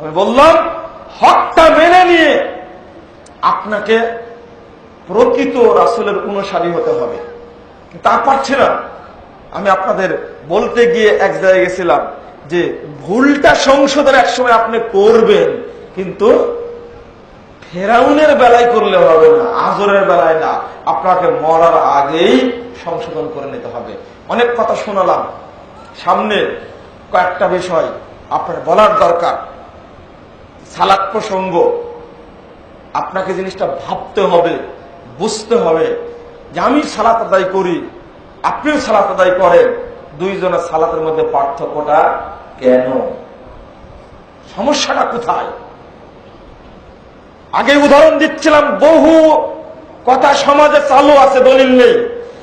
আমি বললাম, হকটা মেনে নিয়ে আপনাকে প্রকৃত রাসুলের অনুসারী হতে হবে। তা পারছি না। আমি আপনাদের বলতে গিয়ে এক জায়গায় গেছিলাম যে ভুলটা সংশোধন একসময় আপনি করবেন, কিন্তু ফেরাউনের বেলায় করলে হবে না, আজরের বেলায় না। আপনাকে মরার আগেই সংশোধন করে নিতে হবে। অনেক কথা শোনালাম। সামনে কয়েকটা বিষয়। আপনার বলার দরকার। সালাদ প্রসঙ্গ। আপনাকে জিনিসটা ভাবতে হবে, বুঝতে হবে যে আমি সালাত আদায় করি, আপনিও সালাত আদায় করেন। দুইজনের সালাতের মধ্যে পার্থক্যটা কেন? সমস্যাটা কোথায়? আগে উদাহরণ দিচ্ছিলাম, বহু কথা সমাজে চালু আছে, দলিল নেই।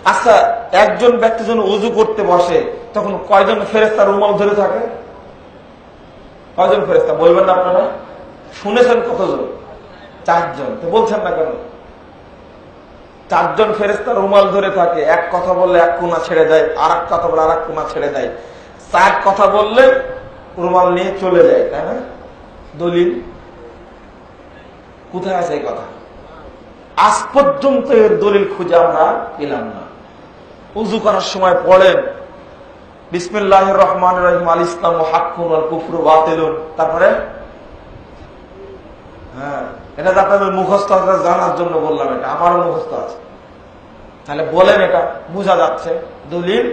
আচ্ছা একজন ব্যক্তি যখন উজু করতে বসে, তখন কয়জন ফেরেস্তার রুমাল ধরে থাকে? কয়জন ফেরেস্তা বলবেন না আপনারা? শুনেছেন কতজন? চারজন। তো বলছেন না কেন? চারজন ফেরেস্তা রুমাল ধরে থাকে। এক কথা বললে এক কোনা ছেড়ে যায় আর এক কথা বলে আর এক কোনা ছেড়ে দেয় চার কথা বললে রুমাল নিয়ে চলে যায়, তাই না? দলিল? কোথায় আছে এই কথা? আজ পর্যন্ত এর দলিল খুঁজে আমরা পেলাম না। উজু করার সময় পড়েন বিসমিল্লাহ রহমান রহিম আল ইসলাম হাক্কুন আল কুফরু বাতিলুন। তারপরে? হ্যাঁ এটা আপনাদের মুখস্থ জানার জন্য বললাম এটা। আমারও মুখস্থ আছে। তাহলে বলেন এটা, বোঝা যাচ্ছে। দলিল?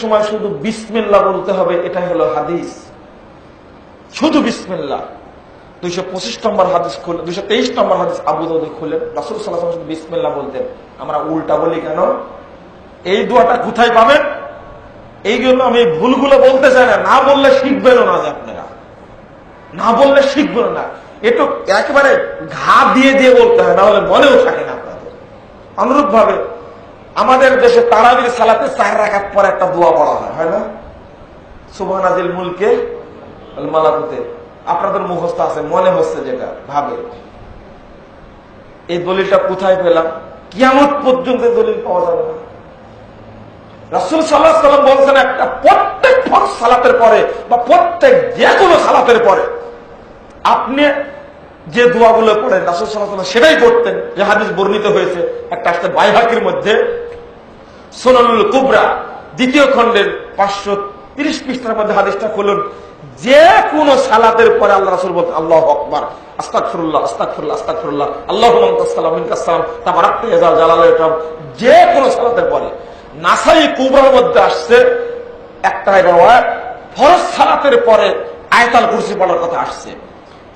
সময় শুধু বিসমিল্লা বলতে হবে এটা হলো হাদিস। শুধু বিসমিল্লা। দুইশো পঁচিশ নম্বর হাদিস খুলে দুইশো তেইশ নম্বর হাদিস আবু দাউদ রাসুল সাল্লাহ বিসমিল্লা বলতেন। আমরা উল্টা বলি কেন? এই দোয়াটা কোথায় পাবেন? এই জন্য আমি ভুলগুলো বলতে চাই না। না বললে শিখবেনও না আপনারা। না বললে শিখবেন না। একটু একেবারে ঘা দিয়ে দিয়ে বলতে হয়, না হলে মনেও থাকে না আপনাদের। অনুরূপ ভাবে আমাদের দেশে তারাবির সালাতে চার রাখার পর একটা দোয়া পড়া হয় হয় না? সুবাহ আজিল মুলকে মালাকুতে। আপনাদের মুখস্থ আছে, মনে হচ্ছে যেটা, ভাবে। এই দলিলটা কোথায় পেলাম? কিয়ামত পর্যন্ত দলিল পাওয়া যাবে না। রাসুল সাল্লাহ সাল্লাম বলছেন একটা প্রত্যেক ফরজ সালাতের পরে বা প্রত্যেক যে কোনো সালাতের পরে আপনি যে দোয়াগুলো পড়েন রাসুল সাল্লাহ সেটাই করতেন যে হাদিস বর্ণিত হয়েছে একটা আসতে বাইহাকির মধ্যে সোনানুল কুবরা দ্বিতীয় খণ্ডের পাঁচশো তিরিশ পৃষ্ঠার মধ্যে হাদিসটা খুলুন যে কোন সালাতের পরে আল্লাহ রাসুল বলতেন আল্লাহ আকবর আস্তাক ফিরুল্লাহ আস্তাক ফিরুল্লাহ আস্তাক ফিরুল্লাহ আল্লাহ সালাম তারপর জালাল যে কোন সালাতের পরে নাসাই কুবরার মধ্যে আসছে, একটা ফরজ সালাতের পরে আয়তাল কুরসি পড়ার কথা আসছে।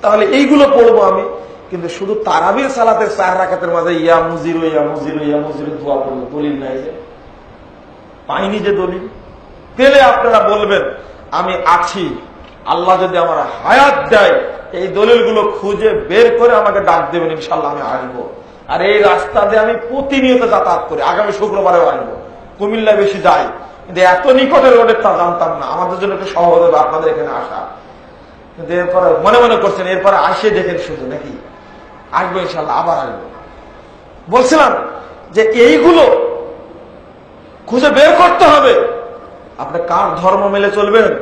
তাহলে এইগুলো পড়ব আমি, কিন্তু শুধু তারাবির সালাতের চার রাখাতের মাঝে ইয়া মুজির ইয়া মুজির ইয়া মুজির দোয়া পড়ব, দলিল নাই যে। পাইনি যে দলিল। পেলে আপনারা বলবেন, আমি আছি, আল্লাহ যদি আমার হায়াত দেয়, এই দলিলগুলো খুঁজে বের করে আমাকে ডাক দেবেন ইনশাল্লাহ আমি আসব। আর এই রাস্তা দিয়ে আমি প্রতিনিয়ত যাতায়াত করি, আগামী শুক্রবারেও আসব। কুমিল্লা বেশি যাই কিন্তু এত নিকটের রোডের তা জানতাম না। আমাদের জন্য একটু সহজ হবে আপনাদের এখানে আসা। কিন্তু এরপরে মনে মনে করছেন, এরপরে আসে দেখেন শুধু নাকি। আসব ইনশাল্লাহ, আবার আসব। বলছিলাম যে এইগুলো খুঁজে বের করতে হবে। আপনি কার ধর্ম মেলে চলবেন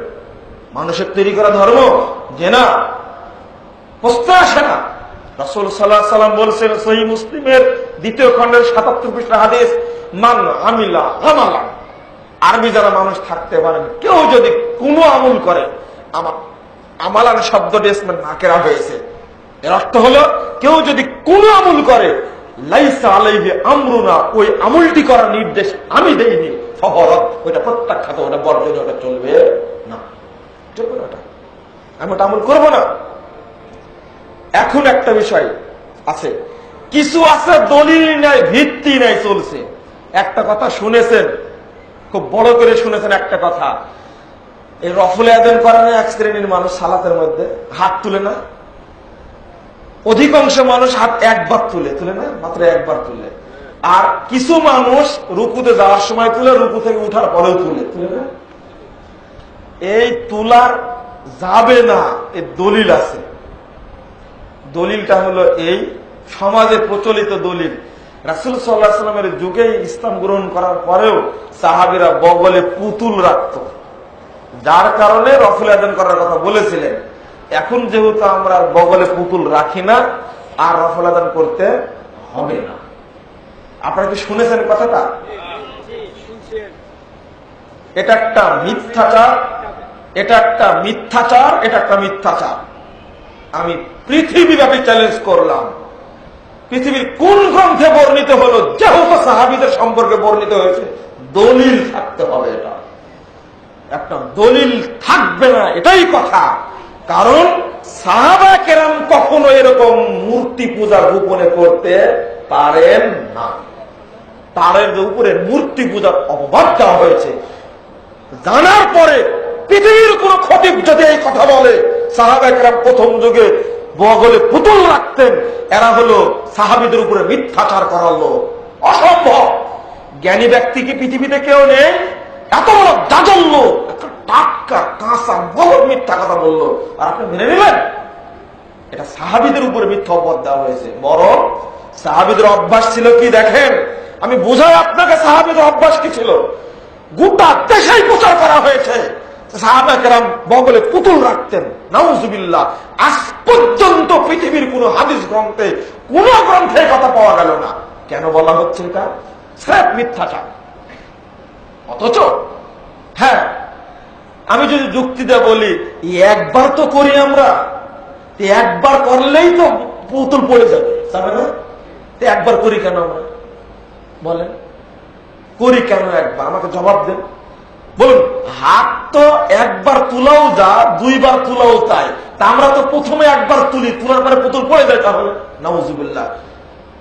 মানুষের তৈরি করা ধর্ম? যে না প্রশ্ন আসে না। রসুল সাল্লাহ সাল্লাম বলছেন সহি মুসলিমের দ্বিতীয় খণ্ডের সাতাত্তর হাদিস, মান আমিলা আরবি যারা মানুষ থাকতে পারেন কেউ যদি কোনো আমল করে, আমার আমালান শব্দটি হয়েছে। এর অর্থ হলো, কেউ যদি কোনো আমল করে, লাইসা আলাইহি আমরুনা, ওই আমলটি করার নির্দেশ আমি দেইনি। ফহরত প্রত্যাখ্যাত, ওটা বর্জনীয়, ওটা চলবে না। চলবে না ওটা। আমি ওটা আমল করব না। এখন একটা বিষয় আছে। কিছু আছে, দলিল নাই, ভিত্তি নাই চলছে। একটা কথা শুনেছেন, খুব বড় করে শুনেছেন একটা কথা। এই রফুল আয়োজন করে এক শ্রেণির মানুষ সালাতের মধ্যে হাত তুলে না। অধিকাংশ মানুষ হাত একবার তুলে তুলে না? মাত্র একবার তুলে। আর কিছু মানুষ রুকুতে যাওয়ার সময় তুলে, রুকু থেকে উঠার পরেও তুলে তুলে না? এই তুলার যাবে না এই দলিল আছে। দলিলটা হলো এই, সমাজে প্রচলিত দলিল। রাসুল সাল্লাহ সাল্লামের যুগে ইসলাম গ্রহণ করার পরেও সাহাবিরা বগলে পুতুল রাখত। যার কারণে রফুল আদান করার কথা বলেছিলেন, এখন যেহেতু আমরা বগলে পুতুল রাখি না, আর রফল আদান করতে হবে না। আপনারা কি শুনেছেন কথাটা? এটা একটা মিথ্যাচার, এটা একটা মিথ্যাচার, এটা একটা মিথ্যাচার। আমি পৃথিবীব্যাপী চ্যালেঞ্জ করলাম। পৃথিবীর কোন গ্রন্থে বর্ণিত হলো? যেহেতু সাহাবিদের সম্পর্কে বর্ণিত হয়েছে। দলিল থাকতে হবে এটা। একটা দলিল থাকবে না, এটাই কথা। কারণ সাহাবা কেরাম কখনো এরকম মূর্তি পূজা গোপনে করতে পারেন না। তারের উপরে মূর্তি পূজার অপবাদ দেওয়া হয়েছে, জানার পরে পৃথিবীর কোন খতিব যদি এই কথা বলে সাহাবাহাম প্রথম যুগে বগলে পুতুল রাখতেন। এরা হলো সাহাবিদের উপরে মিথ্যাচার করালো অসম্ভব। জ্ঞানী ব্যক্তি কি পৃথিবীতে কেউ নেই। এত বড় একটা টাটকা, কাঁচা মিথ্যা কথা বলল। আর আপনি মেনে নিলেন? এটা সাহাবিদের উপরে মিথ্যা অপবাদ দেওয়া হয়েছে। বরং সাহাবিদের অভ্যাস ছিল কি দেখেন? আমি বোঝাই আপনাকে, সাহাবিদের অভ্যাস কি ছিল? গোটা দেশেই প্রচার করা হয়েছে। পুতুল রাখতেন। আজ পর্যন্ত পৃথিবীর কোন হাদিস গ্রন্থে কোন গ্রন্থে কথা পাওয়া গেল না। কেন বলা হচ্ছে এটা? স্রেফ অথচ হ্যাঁ আমি যদি যুক্তিতে বলি একবার তো করি আমরা একবার করলেই তো পুতুল পড়ে যাবে যাবে না? একবার করি কেন আমরা? বলেন, করি কেন একবার? আমাকে জবাব দেন। বলুন, হাত তো একবার তুলাও যা, দুইবার তুলাও তাই। তা আমরা তো প্রথমে একবার তুলি, তুলার পরে পুতুল পড়ে যায় তাহলে।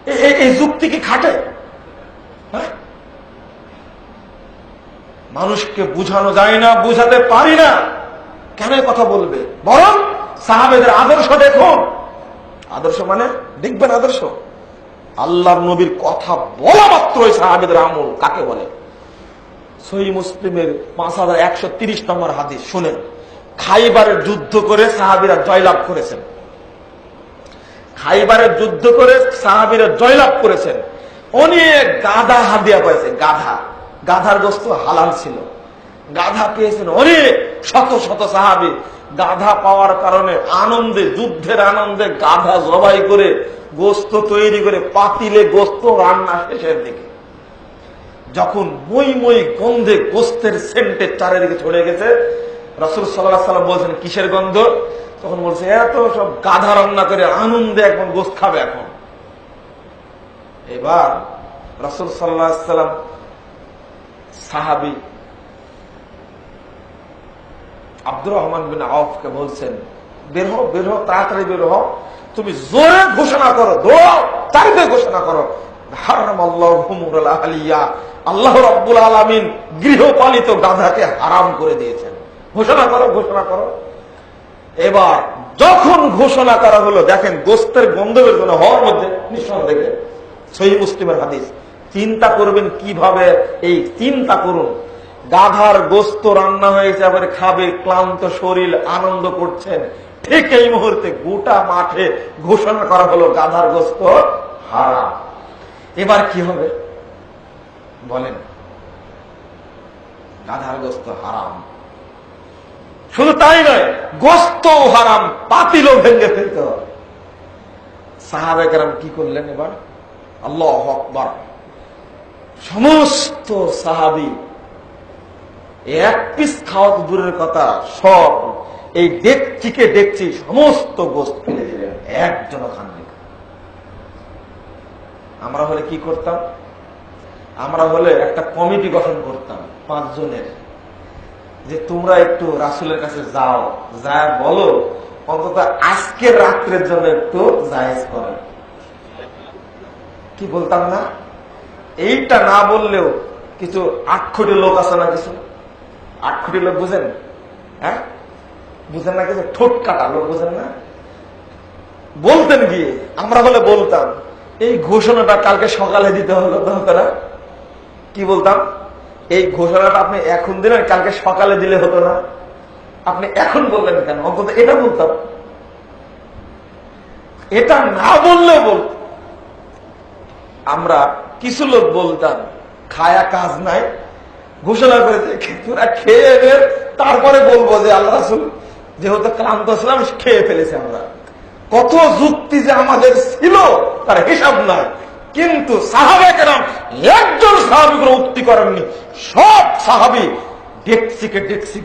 এ- এই যুক্তি কি খাটে? হ্যাঁ? মানুষকে বুঝানো যায় না, বুঝাতে পারি না। কেন কথা বলবে? বরং সাহাবেদের আদর্শ দেখুন। আদর্শ মানে দেখবেন আদর্শ। আল্লাহ নবীর কথা বলা মাত্রই সাহাবেদের আমল, কাকে বলে? সহি মুসলিমের পাঁচ হাজার একশো তিরিশ নম্বর হাদিস, শুনেন। খাইবারের যুদ্ধ করে সাহাবিরা জয়লাভ করেছেন। খাইবারের যুদ্ধ করে সাহাবিরা জয়লাভ করেছেন। অনেক গাধা হাদিয়া পেয়েছে গাধা। গাধার গোস্ত হালাল ছিল। গাধা পেয়েছেন অনেক, শত শত সাহাবি। গাধা পাওয়ার কারণে আনন্দে, যুদ্ধের আনন্দে গাধা জবাই করে গোস্ত তৈরি করে পাতিলে গোস্ত রান্না শেষের দিকে। যখন মই মই গন্ধে গোস্তের সেন্টে চারিদিকে ছড়ে গেছে, রসুল সাল্লাহ সাল্লাম বলছেন, কিসের গন্ধ? তখন বলছে, এত সব গাধা রান্না করে আনন্দে এখন গোস্ত খাবে এখন। এবার রসুল সাল্লাহ সাল্লাম সাহাবি আব্দুর রহমান বিন আউফকে বলছেন, বের হও বের হও, তাড়াতাড়ি বের হও, তুমি জোরে ঘোষণা করো, দৌড়াও ঘোষণা করো। হারাম আল্লাহ আল্লাহ রব্বুল আলমিন গৃহপালিত গাধাকে হারাম করে দিয়েছেন। ঘোষণা করো ঘোষণা করো। এবার যখন ঘোষণা করা হলো, দেখেন গোস্তের গন্ধ বের হওয়ার মধ্যে, নিঃসন্দেহে। সহি মুসলিমের হাদিস। চিন্তা করবেন কীভাবে এই চিন্তা করুন। গাধার গোস্ত রান্না হয়েছে, আবার খাবে, ক্লান্ত শরীর, আনন্দ করছেন। ঠিক এই মুহূর্তে গোটা মাঠে ঘোষণা করা হলো, গাধার গোস্ত হারাম। এবার কি হবে? বলেন গাধার গোস্ত হারাম। শুধু তাই নয় গোস্ত হারাম পাতিলও ভেঙে ফেলতে হবে। সাহাবেকেরাম কি করলেন এবার? আল্লাহ আকবর। সমস্ত সাহাবি এক পিস খাওয়া তো দূরের কথা সব এই ডেকচিকে ডেকচি সমস্ত গোস্ত ফেলে দিলেন। একজন খাননি। আমরা হলে কি করতাম? আমরা বলে একটা কমিটি গঠন করতাম, পাঁচজনের। যে তোমরা একটু রাসুলের কাছে যাও যা বলো, অন্তত আজকের রাত্রের জন্য একটু জায়েজ করেন। কি বলতাম না? এইটা না বললেও কিছু আটখটি লোক আছে না কিছু? আটখটি লোক বুঝেন? হ্যাঁ? বুঝেন না কিছু? ঠোঁট কাটা লোক বুঝেন না? বলতেন গিয়ে, আমরা বলে বলতাম, এই ঘোষণাটা কালকে সকালে দিতে হলো তোমরা কি বলতাম? এই ঘোষণাটা আপনি এখন দিলেন, কালকে সকালে দিলে হতো না। আপনি এখন বললেন কেন? অন্তত এটা বলতাম। এটা না বললেও বল আমরা কিছু লোক বলতাম, খায়া কাজ নাই, ঘোষণা তোরা খেয়ে বের তারপরে বলব যে আল্লাহ রাসুল, যেহেতু ক্লান্ত ছিলাম, খেয়ে ফেলেছি আমরা। কত যুক্তি যে আমাদের ছিল, তার হিসাব নাই। কিন্তু সাহাবেকেরাম একজন সাহাবি কোনো উক্তি করেননি। সব সাহাবি ডেক্সিকে ডেক্সি